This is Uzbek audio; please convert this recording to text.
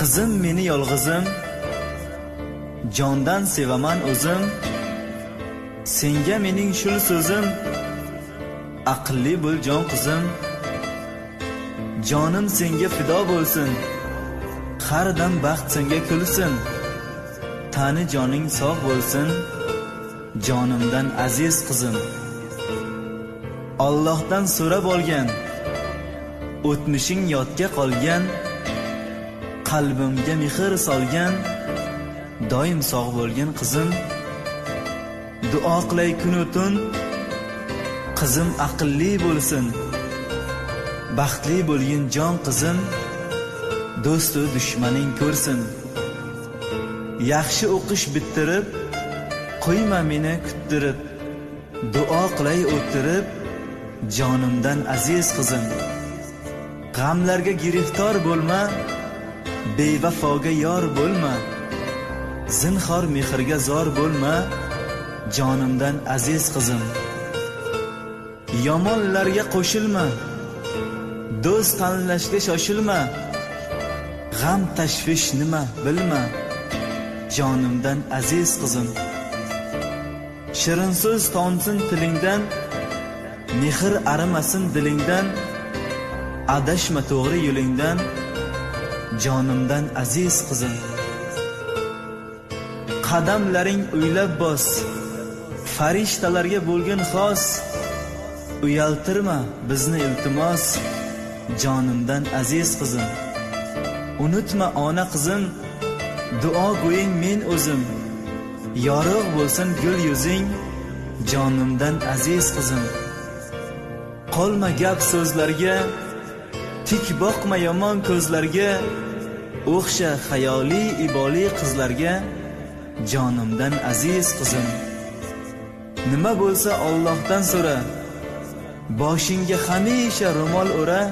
qizim meni yolg'izim. Jondan sevaman o'zim. Senga mening shul so'zim. Aqlli bo'l jon qizim. Jonim senga fido bo'lsin. Har dam baxt senga kulsin. Tani joning sog' bo'lsin. Jonimdan aziz qizim. Allohdan so'rab olgan o'tmishing yodga qolgan qalbimga mehr solgan doim sog' bo'lgin qizim. Duo qilay kunu tun qizim aqlli bo'lsin baxtli bo'lgin jon qizim. Do'stu dushmaning ko'rsin. Yaxshi o'qish bittirib qo'yma meni kuttirib. Duo qilay o'tirib jonimdan aziz qizim. G'amlarga giriftor bo'lma bevafoga yor bo'lma. Zinhor mehrga zor bo'lma jonimdan aziz qizim. Yomonlarga qo'shilma. Do'st tanlashga shoshilma. G'am tashvish nima bilma. Jonimdan aziz qizim. Shirin so'z tomsin tilingdan mehr arimasin dilingdan. Adashma to'g'ri yo'lingdan. Jonimdan aziz qizim. Qadamlaring o'ylab bos. Farishtalarga bo'lgin xos. Uyaltirma bizni iltimos. Jonimdan aziz qizim. Unutma ona qizim. Duo go'ying men o'zim. Yorug' bo'lsin gul yuzing. Jonimdan aziz qizim. Qolma gap so'zlarga. Tik boqma yomon ko'zlarga o'xsha xayoli iboli qizlarga jonimdan aziz qizim. Nima bo'lsa Allohdan so'ra boshingga hamisha ro'mol o'ra